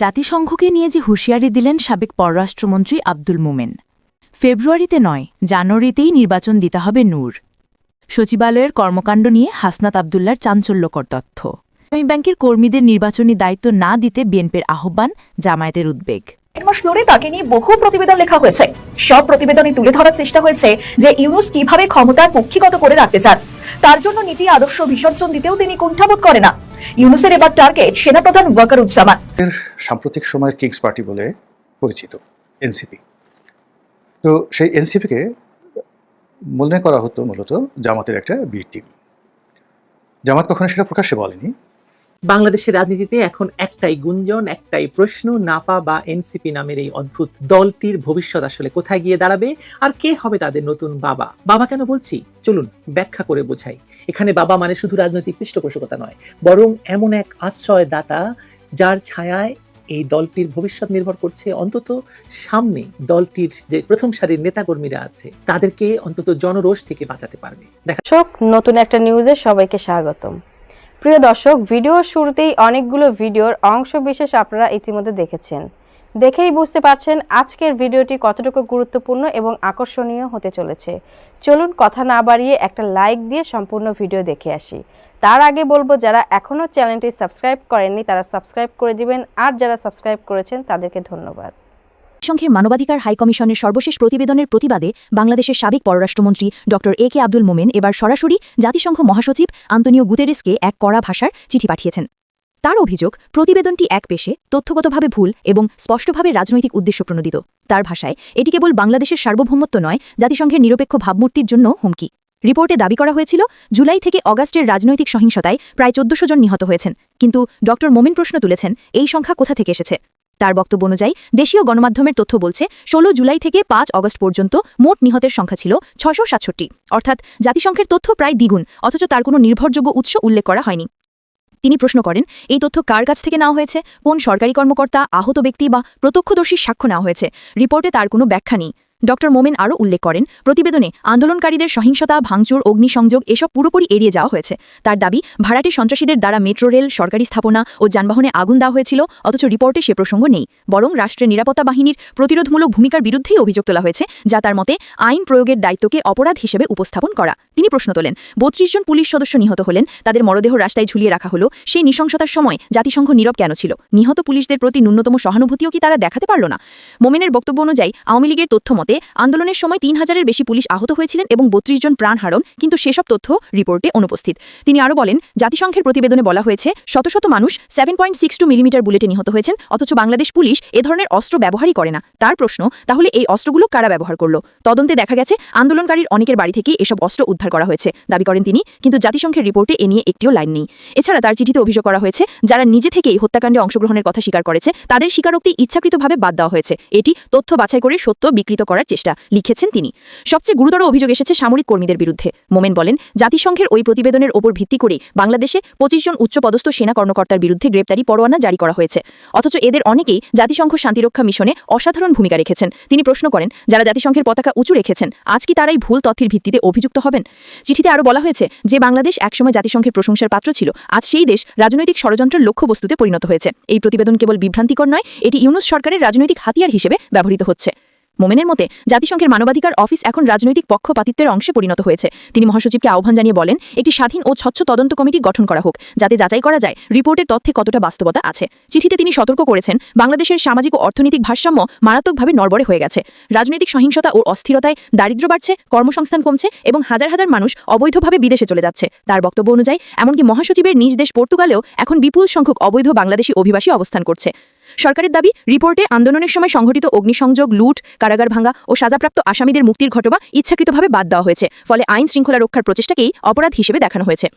জাতিসংঘকে নিয়ে যে হুঁশিয়ারি দিলেন সাবেক পররাষ্ট্রমন্ত্রী আব্দুল মোমেন। ফেব্রুয়ারিতে নয়, জানুয়ারিতেই নির্বাচন দিতে হবে নূর। সচিবালয়ের কর্মকাণ্ড নিয়ে হাসনাত আবদুল্লার চাঞ্চল্যকর তথ্য। ইসলামী ব্যাংকের কর্মীদের নির্বাচনী দায়িত্ব না দিতে বিএনপির আহ্বান, জামায়াতের উদ্বেগ। এক মাস ধরে তাকে নিয়ে বহু প্রতিবেদন লেখা হয়েছে। সব প্রতিবেদনে তুলে ধরার চেষ্টা হয়েছে যে ইউনুস কীভাবে ক্ষমতার কুক্ষিগত করে রাখতে চান। তার জন্য নীতি আদর্শ বিসর্জন দিতেও তিনি কুণ্ঠাবোধ করে না। ইউনুসের এবার টার্গেট সেনাপ্রধান ওয়াকারুজ্জামান। সাম্প্রতিক সময়ের কিংস পার্টি বলে পরিচিত, এনসিপি। তো সেই এনসিপিকে মনে করা হতো মূলত জামাতের একটা বি টিম। জামাত কখনো সেটা প্রকাশ্যে বলেনি বাংলাদেশের রাজনীতিতে এখন একটাই গুঞ্জন, একটাই প্রশ্ন, নাপা বা এনসিপি নামের এই অদ্ভুত দলটির ভবিষ্যৎ আসলে কোথায় গিয়ে দাঁড়াবে আর কে হবে তাদের নতুন বাবা? বাবা কেন বলছি? চলুন ব্যাখ্যা করে বোঝাই। এখানে বাবা মানে শুধু রাজনৈতিক পৃষ্ঠপোষকতা নয়, বরং এমন এক আশ্রয় দাতা যার ছায়ায় এই দলটির ভবিষ্যৎ নির্ভর করছে। অন্তত সামনে দলটির যে প্রথম সারির নেতাকর্মীরা আছে, তাদেরকে অন্তত জনরোষ থেকে বাঁচাতে পারবে। দেখা নতুন একটা নিউজে সবাইকে স্বাগতম। প্রিয় দর্শক, ভিডিওর শুরুতেই অনেকগুলো ভিডিওর অংশ বিশেষ আপনারা ইতিমধ্যে দেখেছেন। দেখেই বুঝতে পারছেন আজকের ভিডিওটি কতটুকু গুরুত্বপূর্ণ এবং আকর্ষণীয় হতে চলেছে। চলুন কথা না বাড়িয়ে একটা লাইক দিয়ে সম্পূর্ণ ভিডিও দেখে আসি। তার আগে বলব, যারা এখনও চ্যানেলটি সাবস্ক্রাইব করেননি, তারা সাবস্ক্রাইব করে দিবেন। আর যারা সাবস্ক্রাইব করেছেন, তাদেরকে ধন্যবাদ। জাতিসংঘের মানবাধিকার হাই কমিশনের সর্বশেষ প্রতিবেদনের প্রতিবাদে বাংলাদেশের সাবেক পররাষ্ট্রমন্ত্রী ড এ কে আব্দুল মোমেন এবার সরাসরি জাতিসংঘ মহাসচিব আন্তনিও গুতেরেসকে এক কড়া ভাষার চিঠি পাঠিয়েছেন। তার অভিযোগ, প্রতিবেদনটি এক পেশে, তথ্যগতভাবে ভুল এবং স্পষ্টভাবে রাজনৈতিক উদ্দেশ্য প্রণোদিত। তার ভাষায়, এটি কেবল বাংলাদেশের সার্বভৌমত্ব নয়, জাতিসংঘের নিরপেক্ষ ভাবমূর্তির জন্য হুমকি। রিপোর্টে দাবি করা হয়েছিল, জুলাই থেকে অগাস্টের রাজনৈতিক সহিংসতায় প্রায় চোদ্দশো জন নিহত হয়েছেন। কিন্তু ড মোমিন প্রশ্ন তুলেছেন, এই সংখ্যা কোথা থেকে এসেছে? তার বক্তব্য অনুযায়ী, দেশীয় গণমাধ্যমের তথ্য বলছে, ষোলো জুলাই থেকে পাঁচ অগস্ট পর্যন্ত মোট নিহতের সংখ্যা ছিল সাতষট্টি। অর্থাৎ জাতিসংঘের তথ্য প্রায় দ্বিগুণ, অথচ তার কোনো নির্ভরযোগ্য উৎস উল্লেখ করা হয়নি। তিনি প্রশ্ন করেন, এই তথ্য কার কাছ থেকে নেওয়া হয়েছে? কোন সরকারি কর্মকর্তা, আহত ব্যক্তি বা প্রত্যক্ষদর্শীর সাক্ষ্য নেওয়া হয়েছে? রিপোর্টে তার কোনো ব্যাখ্যা নেই। ড মোমেন আরও উল্লেখ করেন, প্রতিবেদনে আন্দোলনকারীদের সহিংসতা, ভাঙচুর, অগ্নিসংযোগ এসব পুরোপুরি এড়িয়ে যাওয়া হয়েছে। তার দাবি, ভাড়াটে সন্ত্রাসীদের দ্বারা মেট্রো রেল, সরকারি স্থাপনা ও যানবাহনে আগুন দেওয়া হয়েছিল, অথচ রিপোর্টে সে প্রসঙ্গ নেই। বরং রাষ্ট্রের নিরাপত্তা বাহিনীর প্রতিরোধমূলক ভূমিকার বিরুদ্ধেই অভিযোগ তোলা হয়েছে, যা তার মতে আইন প্রয়োগের দায়িত্বকে অপরাধ হিসেবে উপস্থাপন করা। তিনি প্রশ্ন তোলেন, বত্রিশ জন পুলিশ সদস্য নিহত হলেন, তাদের মরদেহ রাস্তায় ঝুলিয়ে রাখা হলো, সেই নৃশংসতার সময় জাতিসংঘ নীরব কেন ছিল? নিহত পুলিশদের প্রতি ন্যূনতম সহানুভূতিও কি তারা দেখাতে পারল না? মোমেনের বক্তব্য অনুযায়ী, আওয়ামী লীগের তথ্য মতে আন্দোলনের সময় তিন হাজারের বেশি পুলিশ আহত হয়েছিলেন এবং বত্রিশ জন প্রাণ হারণ, কিন্তু সেসব তথ্য রিপোর্টে অনুপস্থিত। তিনি আরও বলেন, জাতিসংঘের প্রতিবেদনে বলা হয়েছে, শত শত মানুষ seven point six two millimetre বুলেটে নিহত হয়েছেন, অথচ বাংলাদেশ পুলিশ এ ধরনের অস্ত্র ব্যবহারই করে না। তার প্রশ্ন, তাহলে এই অস্ত্রগুলো কারা ব্যবহার করল? তদন্তে দেখা গেছে, আন্দোলনকারীর অনেকের বাড়ি থেকে এসব অস্ত্র উদ্ধার করা হয়েছে, দাবি করেন তিনি, কিন্তু জাতিসংঘের রিপোর্টে এ নিয়ে একটিও লাইন নেই। এছাড়া তার চিঠিতে অভিযোগ করা হয়েছে, যারা নিজে থেকেই হত্যাকাণ্ডে অংশগ্রহণের কথা স্বীকার করেছে, তাদের স্বীকারোক্তি ইচ্ছাকৃতভাবে বাদ দেওয়া হয়েছে। এটি তথ্য বাছাই করে সত্য বিকৃত করার চেষ্টা লিখেছেন তিনি। সবচেয়ে গুরুতর অভিযোগ এসেছে সামরিক কর্মীদের বিরুদ্ধে। মোমেন বলেন, জাতিসংঘের ওই প্রতিবেদনের ওপর ভিত্তি করে বাংলাদেশে পঁচিশ জন উচ্চপদস্থ সেনা কর্মকর্তার বিরুদ্ধে গ্রেপ্তারি পরোয়ানা জারি করা হয়েছে। অথচ এদের অনেকেই জাতিসংঘ শান্তিরক্ষা মিশনে অসাধারণ ভূমিকা রেখেছেন। তিনি প্রশ্ন করেন, যারা জাতিসংঘের পতাকা উঁচু রেখেছেন, আজ কি তারাই ভুল তথ্যের ভিত্তিতে অভিযুক্ত হবেন? চিঠিতে আরও বলা হয়েছে, যে বাংলাদেশ একসময় জাতিসংঘের প্রশংসার পাত্র ছিল, আজ সেই দেশ রাজনৈতিক ষড়যন্ত্রের লক্ষ্যবস্তুতে পরিণত হয়েছে। এই প্রতিবেদন কেবল বিভ্রান্তিকর নয়, এটি ইউনুস সরকারের রাজনৈতিক হাতিয়ার হিসেবে ব্যবহৃত হচ্ছে। মোমেনের মতে, জাতিসংঘের মানবাধিকার অফিস এখন রাজনৈতিক পক্ষপাতিত্বের অংশে পরিণত হয়েছে। তিনি মহাসচিবকে আহ্বান জানিয়ে বলেন, একটি স্বাধীন ও স্বচ্ছ তদন্ত কমিটি গঠন করা হোক, যাতে যাচাই করা যায় রিপোর্টের তথ্যে কতটা বাস্তবতা আছে। চিঠিতে তিনি সতর্ক করেছেন, বাংলাদেশের সামাজিক ও অর্থনৈতিক ভারসাম্য মারাত্মকভাবে নড়বড়ে হয়ে গেছে। রাজনৈতিক সহিংসতা ও অস্থিরতায় দারিদ্র্য বাড়ছে, কর্মসংস্থান কমছে এবং হাজার হাজার মানুষ অবৈধভাবে বিদেশে চলে যাচ্ছে। তার বক্তব্য অনুযায়ী, এমনকি মহাসচিবের নিজ দেশ পর্তুগালেও এখন বিপুল সংখ্যক অবৈধ বাংলাদেশি অভিবাসী অবস্থান করছে। সরকারের দাবি, রিপোর্টে আন্দোলনের সময় সংঘটিত অগ্নিসংযোগ, লুট, কারাগার ভাঙা ও সাজাপ্রাপ্ত আসামিদের মুক্তির ঘটনা ইচ্ছাকৃতভাবে বাদ দেওয়া হয়েছে। ফলে আইন শৃঙ্খলা রক্ষার প্রচেষ্টাকেই অপরাধ হিসেবে দেখানো হয়েছে।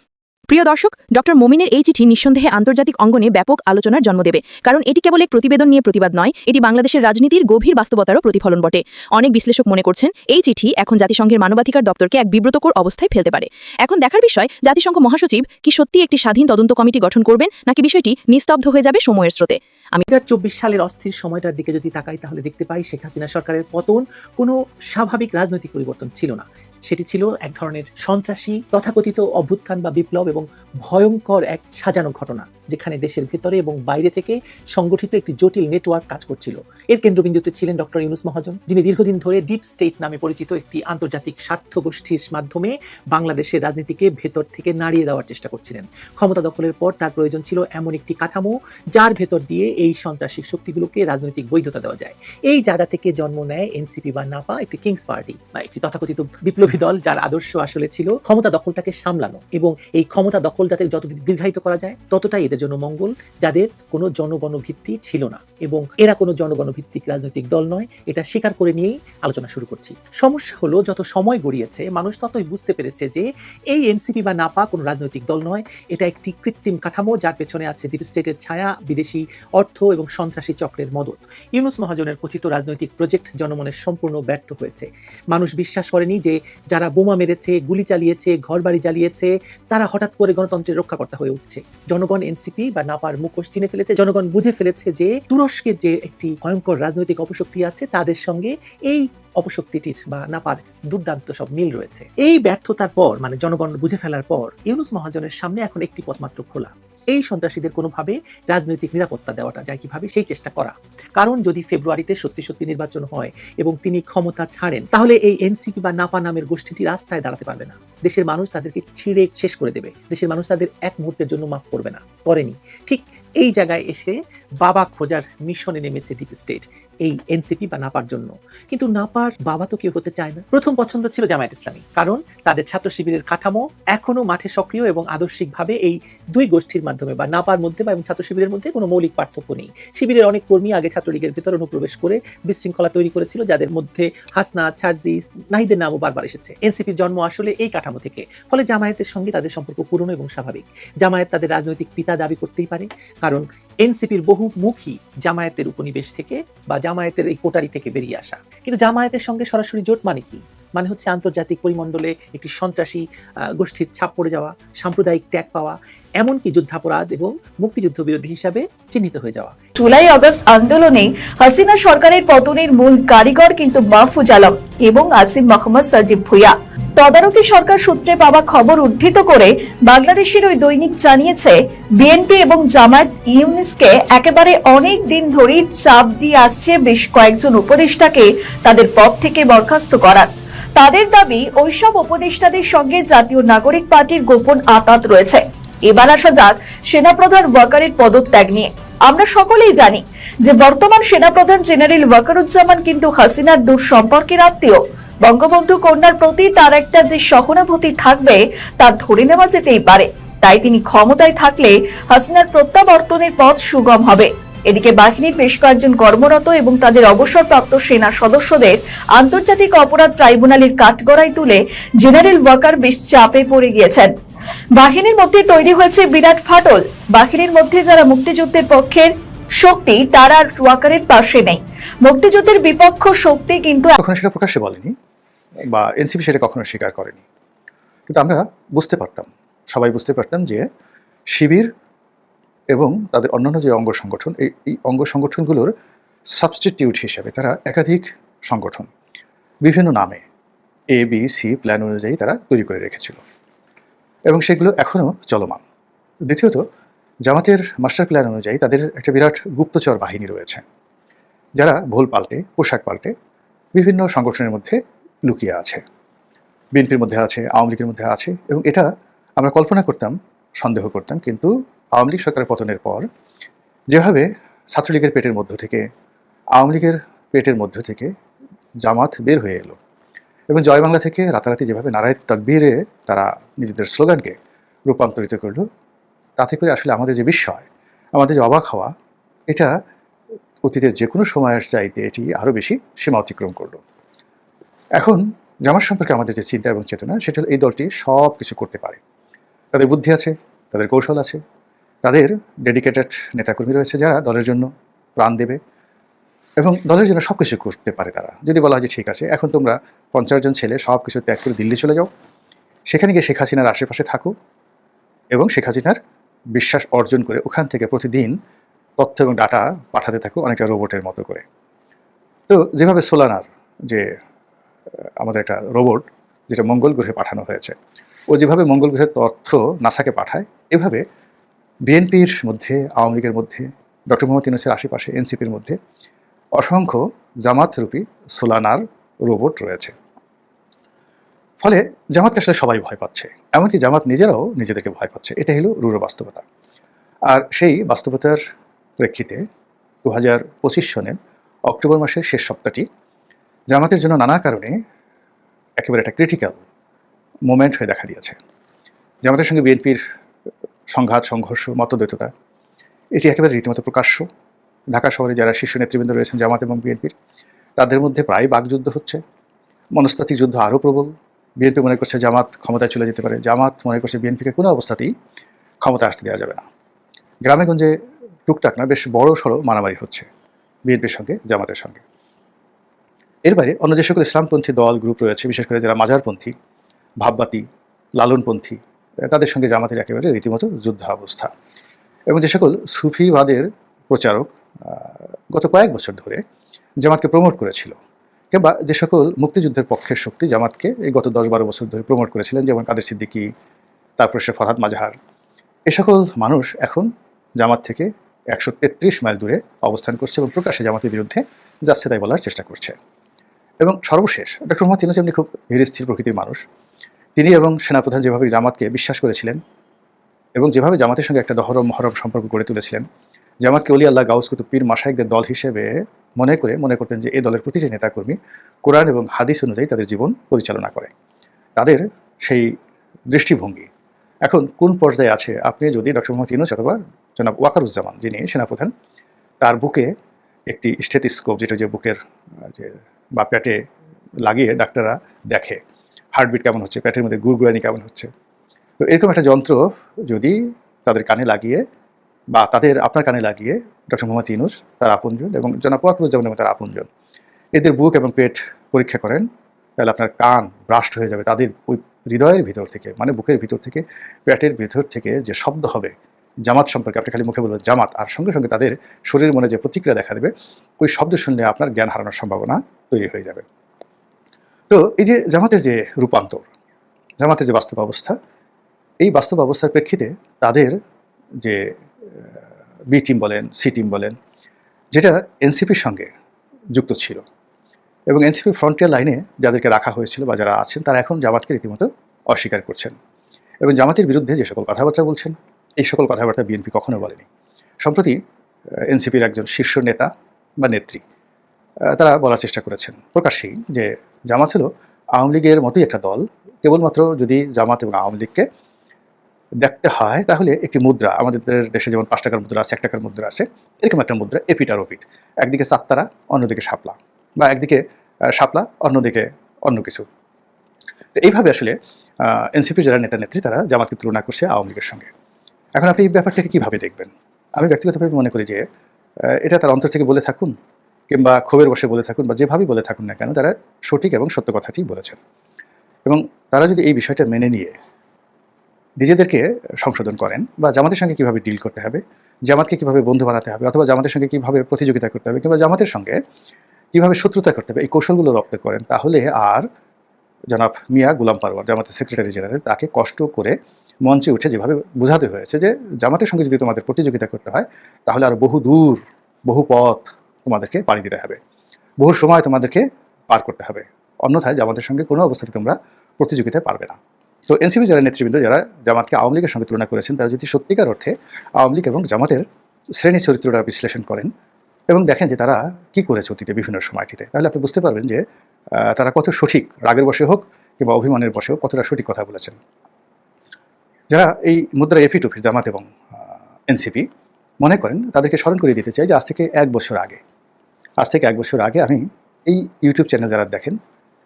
প্রিয় দর্শক, ড. মোমিনের এই চিঠি নিঃসন্দেহে আন্তর্জাতিক অঙ্গনে ব্যাপক আলোচনার জন্ম দেবে। কারণ এটি কেবল এক প্রতিবেদন নিয়ে প্রতিবাদ নয়, এটি বাংলাদেশের রাজনীতির গভীর বাস্তবতারও প্রতিফলন বটে। অনেক বিশ্লেষক মনে করছেন, এই চিঠি এখন জাতিসংঘের মানবাধিকার দপ্তরকে এক বিব্রতকর অবস্থায় ফেলতে পারে। এখন দেখার বিষয়, জাতিসংঘ মহাসচিব কি সত্যি একটি স্বাধীন তদন্ত কমিটি গঠন করবেন, নাকি বিষয়টি নিস্তব্ধ হয়ে যাবে সময়ের স্রোতে? আমি দু চব্বিশ সালের অস্থির সময়টার দিকে যদি তাকাই, তাহলে দেখতে পাই শেখ হাসিনা সরকারের পতন কোনো স্বাভাবিক রাজনৈতিক পরিবর্তন ছিল না। সেটি ছিল এক ধরনের সন্ত্রাসী, তথাকথিত অভ্যুত্থান বা বিপ্লব এবং ভয়ঙ্কর এক সাজানো ঘটনা, যেখানে দেশের ভেতরে এবং বাইরে থেকে সংগঠিত একটি জটিল নেটওয়ার্ক কাজ করছিল। এর কেন্দ্রবিন্দুতে ছিলেন ডক্টর ইউনুস মহাজন, যিনি দীর্ঘদিন ধরে ডিপ স্টেট নামে পরিচিত একটি আন্তর্জাতিক স্বার্থ গোষ্ঠীর মাধ্যমে বাংলাদেশের রাজনীতিকে ভেতর থেকে নাড়িয়ে দেওয়ার চেষ্টা করছিলেন। ক্ষমতা দখলের পর তার প্রয়োজন ছিল এমন একটি কাঠামো, যার ভেতর দিয়ে এই সন্ত্রাসী শক্তিগুলোকে রাজনৈতিক বৈধতা দেওয়া যায়। এই জায়গা থেকে জন্ম নেয় এনসিপি বা নাপা, একটি কিংস পার্টি বা একটি তথাকথিত বিপ্লবী দল যার আদর্শ আসলে ছিল ক্ষমতা দখলটাকে সামলানো এবং এই ক্ষমতা দখল যাতে যত দীর্ঘায়িত করা যায়, ততটাই এদের জন্য মঙ্গল, যাদের কোনো জনগণ ভিত্তি ছিল না এবং এরা কোনো জনগণ ভিত্তিক রাজনৈতিক দল নয়, এটা স্বীকার করে নিয়েই আলোচনা শুরু করছি। সমস্যা হলো, যত সময় গড়িয়েছে, মানুষ ততই বুঝতে পেরেছে যে এই এনসিপি বা নাপা কোনো রাজনৈতিক দল নয়, এটা একটি কৃত্রিম কাঠামো যার পেছনে আছে ডিপ স্টেটের ছায়া, বিদেশি অর্থ এবং সন্ত্রাসী চক্রের মদত। ইউনুস মহাজনের কথিত রাজনৈতিক প্রজেক্ট জনমনের সম্পূর্ণ ব্যর্থ হয়েছে। মানুষ বিশ্বাস করেনি যে যারা বোমা মেরেছে, গুলি চালিয়েছে, ঘরবাড়ি জ্বালিয়েছে তারা হঠাৎ করে গণতন্ত্রের রক্ষাকর্তা হয়ে উঠছে। জনগণ এনসিপি বা নাপার মুখোশ চিনে ফেলেছে। জনগণ বুঝে ফেলেছে যে তুরস্কের যে একটি ভয়ঙ্কর রাজনৈতিক অপশক্তি আছে, তাদের সঙ্গে এই অপশক্তিটির বা নাপার দুর্দান্ত সব মিল রয়েছে। এই ব্যর্থতার পর মানে জনগণ বুঝে ফেলার পর, ইউনুস মহাজনের সামনে এখন একটি পথ মাত্র খোলা। এই সন্ত্রাসীদের কোনোভাবে রাজনৈতিক নিরাপত্তা দেওয়াটা যায় কীভাবে, সেই চেষ্টা করা। কারণ যদি ফেব্রুয়ারিতে সত্যি সত্যি নির্বাচন হয় এবং তিনি ক্ষমতা ছাড়েন, তাহলে এই এনসিপি বা নাপা নামের গোষ্ঠীটি রাস্তায় দাঁড়াতে পারবে না। দেশের মানুষ তাদেরকে ছিঁড়ে শেষ করে দেবে। দেশের মানুষ তাদের এক মুহূর্তের জন্য মাফ করবে না, করেনি। ঠিক এই জায়গায় এসে বাবা খোঁজার মিশনে নেমেছে ডিপ স্টেট এই এনসিপি বা নাপার জন্য। কিন্তু নাপার বাবা তো কেউ হতে চায় না। প্রথম পছন্দ ছিল জামায়াত ইসলামী, কারণ তাদের ছাত্র শিবিরের কাঠামো এখনও মাঠে সক্রিয় এবং আদর্শিকভাবে এই দুই গোষ্ঠীর মাধ্যমে বা নাপার মধ্যে বা এবং ছাত্র শিবিরের মধ্যে কোনো মৌলিক পার্থক্য নেই। শিবিরের অনেক কর্মী আগে ছাত্রলীগের ভিতরে অনুপ্রবেশ করে বিশৃঙ্খলা তৈরি করেছিল, যাদের মধ্যে হাসনা ছারজিস নাহিদের নামও বারবার এসেছে। এনসিপির জন্ম আসলে এই কাঠামো থেকে। ফলে জামায়াতের সঙ্গে তাদের সম্পর্ক পুরনো এবং স্বাভাবিক। জামায়াত তাদের রাজনৈতিক পিতা দাবি করতেই পারে। কারণ এনসিপির বহুমুখী জামায়াতের উপনিবেশ থেকে বা জামায়াতের এই কোটারি থেকে বেরিয়ে আসা। কিন্তু জামায়াতের সঙ্গে সরাসরি জোট মানে কি? মানে হচ্ছে আন্তর্জাতিক পরিমণ্ডলে একটি সন্ত্রাসী গোষ্ঠীর ছাপ পড়ে যাওয়া, সাম্প্রদায়িক ত্যাগ পাওয়া, এমনকি যুদ্ধাপরাধ এবং মুক্তিযুদ্ধ বিরোধী হিসাবে চিহ্নিত হয়ে যাওয়া। জুলাই, আগস্ট আন্দোলনে হাসিনা সরকারের পতনের মূল কারিগর কিন্তু মাহফুজ আলম এবং আসিম মোহাম্মদ সাজিব ভুইয়া। তদারকি সরকার সূত্রে পাওয়া খবর উদ্ধৃত করে বাংলাদেশের ওই দৈনিক জানিয়েছে, বিএনপি এবং জামায়াত ইউনিসকে একেবারে অনেক দিন ধরেই চাপ দিয়ে আসছে বেশ কয়েকজন উপদেষ্টাকে তাদের পদ থেকে বরখাস্ত করার। তাদের দাবি ওইসব উপদেষ্টাদের সঙ্গে জাতীয় নাগরিক পার্টির গোপন আতাত রয়েছে। এবার আসা যাক সেনাপ্রধান ওয়াকারের পদত্যাগ নিয়ে। আমরা সকলেই জানি যে বর্তমান সেনাপ্রধান জেনারেল ওয়াকারুজ্জামান কিন্তু হাসিনার দূর সম্পর্কের আত্মীয়। বঙ্গবন্ধু কন্যার প্রতি তার একটা যে সহানুভূতি থাকবে, তা ধরে নেওয়া যেতেই পারে। তাই তিনি ক্ষমতায় থাকলে হাসিনার প্রত্যাবর্তনের পথ সুগম হবে। এদিকে বাহিনীর বেশ কয়েকজন কর্মরত এবং তাদের অবসরপ্রাপ্ত সেনা সদস্যদের আন্তর্জাতিক অপরাধ ট্রাইব্যুনালের কাঠগড়ায় তুলে জেনারেল ওয়াকার বেশ চাপে পড়ে গিয়েছেন। বাহিনীর মধ্যে তৈরি হয়েছে বিরাট ফাটল। বাহিনীর মধ্যে যারা মুক্তিযুদ্ধের পক্ষের শক্তি, তারা ওয়াকারের পাশে নেই। মুক্তিযুদ্ধের বিপক্ষ শক্তি কিন্তু প্রকাশ্যে বলেনি বা এনসিপি সেটা কখনো স্বীকার করেনি। কিন্তু আমরা বুঝতে পারতাম, সবাই বুঝতে পারতাম যে শিবির এবং তাদের অন্যান্য যে অঙ্গ সংগঠন, এই এই অঙ্গ সংগঠনগুলোর সাবস্টিটিউট হিসেবে তারা একাধিক সংগঠন, বিভিন্ন নামে এ বি সি প্ল্যান অনুযায়ী তারা তৈরি করে রেখেছিল। এবং সেগুলো এখনও চলমান। দ্বিতীয়ত, জামাতের মাস্টার প্ল্যান অনুযায়ী তাদের একটা বিরাট গুপ্তচর বাহিনী রয়েছে, যারা ভুল পাল্টে, পোশাক পাল্টে বিভিন্ন সংগঠনের মধ্যে লুকিয়ে আছে। বিএনপির মধ্যে আছে, আওয়ামী লীগের মধ্যে আছে, এবং এটা আমরা কল্পনা করতাম, সন্দেহ করতাম, কিন্তু আওয়ামী লীগ সরকারের পতনের পর, যেভাবে ছাত্রলীগের পেটের মধ্য থেকে, আওয়ামী লীগের পেটের মধ্য থেকে জামাত বের হয়ে এলো এবং জয় বাংলা থেকে রাতারাতি যেভাবে নারায় তকবীরে তারা নিজেদের স্লোগানকে রূপান্তরিত করল, তাতে করে আসলে আমাদের যে বিস্ময়, আমাদের যে অবাক হওয়া, এটা অতীতের যে কোনো সময়ের চাইতে এটি আরও বেশি সীমা অতিক্রম করল। এখন জামাত সম্পর্কে আমাদের যে চিন্তা এবং চেতনা, সেটা এই দলটি সব কিছু করতে পারে। তাদের বুদ্ধি আছে, তাদের কৌশল আছে তাদের ডেডিকেটেড নেতাকর্মী রয়েছে যারা দলের জন্য প্রাণ দেবে এবং দলের জন্য সব কিছু করতে পারে তারা। যদি বলা হয় যে ঠিক আছে, এখন তোমরা পঞ্চাশ জন ছেলে সব কিছু ত্যাগ করে দিল্লি চলে যাও। সেখানে গিয়ে শেখ হাসিনার আশেপাশে থাকো এবং শেখ হাসিনার বিশ্বাস অর্জন করে ওখান থেকে প্রতিদিন তথ্য এবং ডাটা পাঠাতে থাকো অনেকটা রোবটের মতো করে। তো যেভাবে সোলানার যে আমাদের একটা রোবট যেটা মঙ্গল গ্রহে পাঠানো হয়েছে, ও যেভাবে মঙ্গল গ্রহের তথ্য নাসাকে পাঠায়, এভাবে বিএনপির মধ্যে, আওয়ামী লীগের মধ্যে, ডক্টর মোহাম্মদ ইউনুসের আশেপাশে, এনসিপির মধ্যে অসংখ্য জামাতরূপী সোলানার রোবট রয়েছে। ফলে জামাতকে আসলে সবাই ভয় পাচ্ছে। এমনকি জামাত নিজেরাও নিজেদেরকে ভয় পাচ্ছে। এটা হলো রূঢ় বাস্তবতা। আর সেই বাস্তবতার প্রেক্ষিতে দু হাজার পঁচিশ সনের অক্টোবর মাসের শেষ সপ্তাহটি জামাতের জন্য নানা কারণে একেবারে একটা ক্রিটিক্যাল মোমেন্ট হয়ে দেখা দিয়েছে। জামাতের সঙ্গে বিএনপির সংঘাত, সংঘর্ষ, মতদ্বৈততা। এটি একেবারে রীতিমতো প্রকাশ্য। ঢাকা শহরে যারা শীর্ষ নেতৃবৃন্দ রয়েছেন জামাত এবং বিএনপির, তাদের মধ্যে প্রায় বাকযুদ্ধ হচ্ছে। মনস্তাত্ত্বিক যুদ্ধ আরও প্রবল। বিএনপি মনে করছে জামাত ক্ষমতায় চলে যেতে পারে। জামাত মনে করছে বিএনপিকে কোনো অবস্থাতেই ক্ষমতা আসতে দেওয়া যাবে না। গ্রামে গঞ্জে টুকটাক না, বেশ বড় সড়ো মারামারি হচ্ছে বিএনপির সঙ্গে, জামাতের সঙ্গে। এর বাইরে অন্য যে সকল ইসলামপন্থী দল, গ্রুপ রয়েছে, বিশেষ করে যারা মাজারপন্থী, ভাববাতি, লালনপন্থী তাদের সঙ্গে জামাতের একেবারে রীতিমতো যুদ্ধাবস্থা। এবং যে সকল সুফিবাদের প্রচারক গত কয়েক বছর ধরে জামাতকে প্রমোট করেছিল, কিংবা যে সকল মুক্তিযুদ্ধের পক্ষের শক্তি জামাতকে এই গত দশ বারো বছর ধরে প্রমোট করেছিলেন, যেমন কাদের সিদ্দিকী, তারপর সে ফরহাদ মাজাহার, এ সকল মানুষ এখন জামাত থেকে একশো তেত্রিশ মাইল দূরে অবস্থান করছে এবং প্রকাশ্যে জামাতের বিরুদ্ধে যাচ্ছে তাই বলার চেষ্টা করছে। এবং সর্বশেষ, ডক্টর মোহাম্মদ ইউনুস এমনি খুব ধীর স্থির প্রকৃতির মানুষ। তিনি এবং সেনাপ্রধান যেভাবে জামাতকে বিশ্বাস করেছিলেন এবং যেভাবে জামাতের সঙ্গে একটা দহরম, মহরম সম্পর্ক গড়ে তুলেছিলেন, জামাতকে অলি আল্লাহ গাউস কুতুব পীর মাসাইকদের দল হিসেবে মনে করে মনে করতেন যে এই দলের প্রতিটি নেতাকর্মী কোরআন এবং হাদিস অনুযায়ী তাদের জীবন পরিচালনা করে। তাদের সেই দৃষ্টিভঙ্গি। এখন কোন পর্যায়ে আছে? আপনি যদি ডক্টর মোহাম্মদ ইউনুস অথবা জনাব ওয়াকারুজ্জামান, যিনি সেনাপ্রধান, তার বুকে একটি স্টেথিস্কোপ, যেটা যে বুকের যে বা পেটে লাগিয়ে ডাক্তাররা দেখে হার্টবিট কেমন হচ্ছে? পেটের মধ্যে গুড়গুড়ানি কেমন হচ্ছে? তো এরকম একটা যন্ত্র যদি তাদের কানে লাগিয়ে বা তাদের আপনার কানে লাগিয়ে ডক্টর মোহাম্মদ ইউনুস, তার আপনজন এবং জনাব ওয়াকরুজ্জামানের মতো তার আপনজন, এদের বুক এবং পেট পরীক্ষা করেন, তাহলে আপনার কান ব্রাস্ট হয়ে যাবে তাদের ওই হৃদয়ের ভিতর থেকে মানে বুকের ভিতর থেকে, পেটের ভিতর থেকে যে শব্দ হবে, জামাত সম্পর্কে আপনি খালি মুখে বলবেন জামাত, আর সঙ্গে সঙ্গে তাদের শরীরের মনে যে প্রতিক্রিয়া দেখা দেবে, ওই শব্দ শুনলে আপনার জ্ঞান হারানোর সম্ভাবনা তৈরি হয়ে যাবে। তো এই যে জামাতের যে রূপান্তর, জামাতের যে বাস্তব অবস্থা, এই বাস্তব অবস্থার প্রেক্ষিতে তাদের যে বি টিম বলেন সি টিম বলেন, যেটা এনসিপির সঙ্গে যুক্ত ছিল এবং এনসিপির ফ্রন্টিয়ার লাইনে যাদেরকে রাখা হয়েছিল বা যারা আছেন, তারা এখন জামাতকে রীতিমতো অস্বীকার করছেন এবং জামাতের বিরুদ্ধে যে সকল কথাবার্তা বলছেন, এই সকল কথাবার্তা বিএনপি কখনো বলেনি। সম্প্রতি এনসিপির একজন শীর্ষ নেতা বা নেত্রী তারা বলার চেষ্টা করেছেন। প্রকাশ্যেই যে জামাত হলো আওয়ামী লীগের মতোই একটা দল। কেবলমাত্র যদি জামাত এবং আওয়ামী লীগকে দেখতে হয়, তাহলে একটি মুদ্রা, আমাদের দেশে যেমন পাঁচ টাকার মুদ্রা আছে, এক টাকার মুদ্রা আছে, এরকম একটা মুদ্রা, এপিট আর ওপিট। একদিকে চাত্তারা অন্যদিকে শাপলা। বা একদিকে শাপলা, অন্যদিকে অন্য কিছু। তো এইভাবে আসলে এনসিপির যারা নেতা নেত্রী, তারা জামাতকে তুলনা করছে আওয়ামী লীগের সঙ্গে। এখন আপনি এই ব্যাপারটাকে কীভাবে দেখবেন? আমি ব্যক্তিগতভাবে মনে করি যে এটা তার অন্তর থেকে বলে থাকুন। কিংবা ক্ষোভের বসে বলে থাকুন বা যেভাবেই বলে থাকুন না কেন, তারা সঠিক এবং সত্য কথাটি বলেছেন। এবং তারা যদি এই বিষয়টা মেনে নিয়ে নিজেদেরকে সংশোধন করেন বা জামাতের সঙ্গে কীভাবে ডিল করতে হবে, জামাতকে কীভাবে বন্ধু বানাতে হবে অথবা জামাতের সঙ্গে কীভাবে প্রতিযোগিতা করতে হবে কিংবা জামাতের সঙ্গে কীভাবে শত্রুতা করতে হবে, এই কৌশলগুলো রপ্ত করেন, তাহলে আর জনাব মিয়া গুলাম পারওয়ার, জামাতের সেক্রেটারি জেনারেল, তাকে কষ্ট করে মঞ্চে উঠে যেভাবে বোঝাতে হয়েছে যে জামাতের সঙ্গে যদি তোমাদের প্রতিযোগিতা করতে হয়, তাহলে আর বহু দূর, বহু পথ তোমাদেরকে পাড়ি দিতে হবে। বহু সময় তোমাদেরকে পার করতে হবে। অন্যথায় জামাতের সঙ্গে কোনো অবস্থাতে তোমরা প্রতিযোগিতায় পারবে না। তো এনসিপি যারা নেতৃবৃন্দ, যারা জামাতকে আওয়ামী লীগের সঙ্গে তুলনা করেছেন, তারা যদি সত্যিকার অর্থে আওয়ামী লীগ এবং জামাতের শ্রেণি চরিত্রটা বিশ্লেষণ করেন এবং দেখেন যে তারা কি করেছে অতীতে বিভিন্ন সময়টিতে, তাহলে আপনি বুঝতে পারবেন যে তারা কত সঠিক, রাগের বসে হোক কিংবা অভিমানের বসে হোক, কতটা সঠিক কথা বলেছেন। যারা এই মুদ্রা এফি টুফি জামাত এবং এনসিপি মনে করেন, তাদেরকে স্মরণ করে দিতে চাই যে আজ থেকে এক বছর আগে আজ থেকে এক বছর আগে আমি এই ইউটিউব চ্যানেল যারা দেখেন,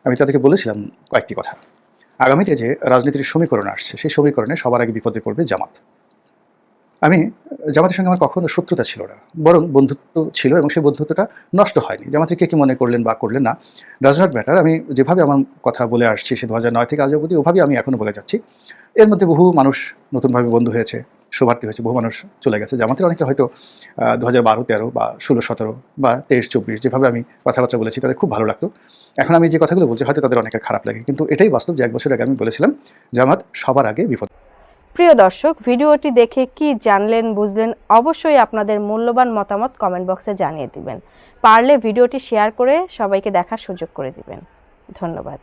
আমি তাদেরকে বলেছিলাম কয়েকটি কথা। আগামীতে যে রাজনীতির সমীকরণ আসছে, সেই সমীকরণে সবার আগে বিপদে পড়বে জামাত। আমি জামাতের সঙ্গে আমার কখনো শত্রুতা ছিল না, বরং বন্ধুত্ব ছিল এবং সেই বন্ধুত্বটা নষ্ট হয়নি। জামাতের কে কি মনে করলেন বা করলেন না ডাজ নট ম্যাটার আমি যেভাবে আমার কথা বলে আসছি, সে দু হাজার নয় থেকে আজ অবধি ওভাবেই আমি এখনও বলে যাচ্ছি। এর মধ্যে বহু মানুষ নতুনভাবে বন্ধু হয়েছে। শোভার্থী হয়েছে, বহু মানুষ চলে গেছে। জামাতের অনেকে হয়তো দু হাজার বারো, তেরো বা ষোলো, সতেরো বা তেইশ, চব্বিশ যেভাবে আমি কথাবার্তা বলেছি, তাদের খুব ভালো লাগতো। এখন আমি যে কথাগুলো বলছি, হয়তো তাদের অনেকের খারাপ লাগে। কিন্তু এটাই বাস্তব যে এক বছর আগে আমি বলেছিলাম, জামাত সবার আগে বিপদ। প্রিয় দর্শক, ভিডিওটি দেখে কি জানলেন, বুঝলেন, অবশ্যই আপনাদের মূল্যবান মতামত কমেন্ট বক্সে জানিয়ে দিবেন। পারলে ভিডিওটি শেয়ার করে সবাইকে দেখার সুযোগ করে দিবেন। ধন্যবাদ।